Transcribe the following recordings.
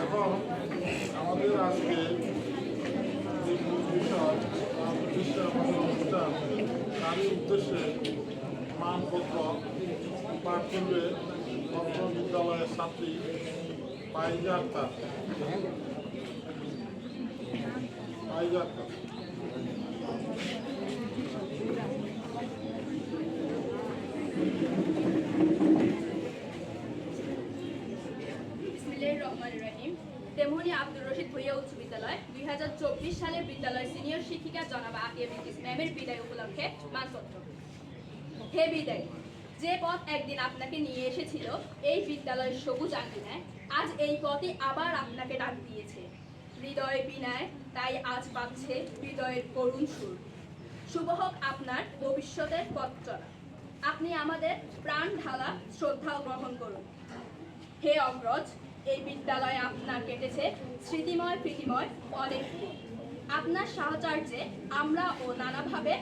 এখন আমাদের আজকে যে মূল বিষয় প্রতিষ্ঠা আমাদের অনুষ্ঠান তারই উদ্দেশ্যে মানপত্র পাঠ করবে বিদ্যালয়ের ছাত্রী পাইজা আক্তার পাইজা আক্তার রহমানির রহিম। তেমনি আব্দুর রশিদ ভুইয়া উচ্চ বিদ্যালয়। দুই হাজার চব্বিশ সালের বিদ্যালয় সিনিয়র শিক্ষিকা জনাবা আতিয়া বিদ্রিস ম্যামের বিদায় উপলক্ষে মানপত্র। হে বিদায়, যে পথ একদিন আপনাকে নিয়ে এসেছিল, এই বিদ্যালয়ের সবুজ আঙ্গিনায়, আজ এই পথই আবার আপনাকে ডাক দিয়েছে। হৃদয় বিনায়, তাই আজ পাচ্ছে হৃদয়ের করুণ সুর। শুভ হোক আপনার ভবিষ্যতের পথ চলা। আপনি আমাদের প্রাণ ঢালা শ্রদ্ধা গ্রহণ করুন। হে অগ্রজ এই বিদ্যালয়ে আপনার কেটেছে। স্মৃতিময়, প্রীতিময় অনেক আপনার সাহচর্যে আমরা ও নানাভাবে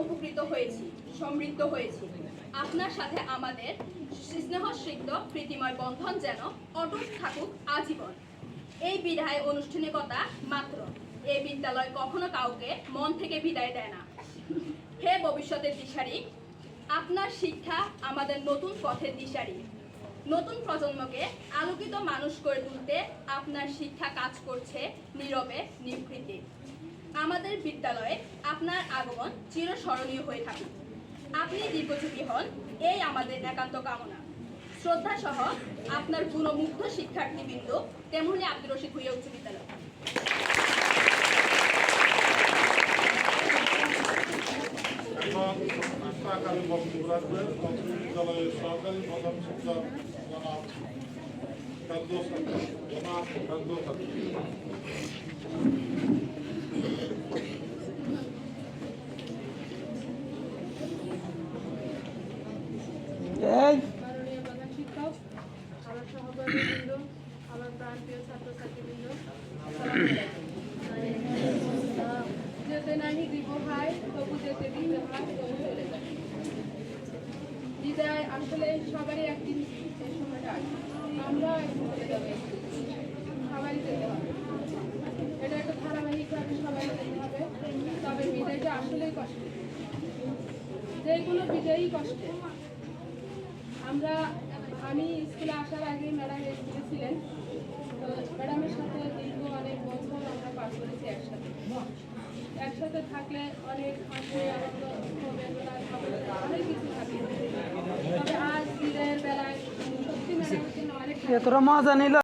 উপকৃত হয়েছি, সমৃদ্ধ হয়েছি। আপনার সাথে আমাদের স্নেহস্নিগ্ধ, প্রীতিময় বন্ধন যেন অটুট থাকুক আজীবন। এই বিদায় আনুষ্ঠানিকতা মাত্র। এই বিদ্যালয় কখনো কাউকে মন থেকে বিদায় দেয় না। হে ভবিষ্যতের দিশারি, আপনার শিক্ষা আমাদের নতুন পথের দিশারি। নতুন প্রজন্মকে আলোকিত মানুষ করে তুলতে আপনার শিক্ষা কাজ করছে নীরবে, নিভৃতে। আমাদের বিদ্যালয়ে আপনার আগমন চিরস্মরণীয় হয়ে থাকুক। আপনি দীর্ঘজীবী হন, এই আমাদের একান্ত কামনা। শ্রদ্ধা সহ আপনার গুণমুগ্ধ শিক্ষার্থীবৃন্দ তেমনি আব্দুর রশিদ ভুইয়া উচ্চ বিদ্যালয়। সরকারি প্রধান শিক্ষক খাদ্য জনাব খাদ্য এই মাননীয় প্রধান শিক্ষক আমার সহকর্মীবৃন্দ আমার প্রাণপ্রিয় ছাত্রছাত্রীবৃন্দ যেতে নাহি দিব হাই তবু যেতে দিতে হয় তবু চলে যায় বিদায়, আসলে সবারই একদিন আমরা সবাই হবে। এটা একটা ধারাবাহিকভাবে সবাই যেতে হবে। তবে বিদায়টা আসলেই কষ্ট যে কোনো বিদায়ই কষ্টে আমরা, আমি স্কুলে আসার আগে ম্যাডাম স্কুলে ছিলেন তো ম্যাডামের সাথে দীর্ঘ অনেক বছর আমরা পার করেছি একসাথে। একসাথে থাকলে অনেক হাসি আনন্দ অনেক কিছু থাকে তবে আজ বিদায়ের বেলায় সত্যি ম্যাডামের জন্য অনেক এ তোরা মজা নিল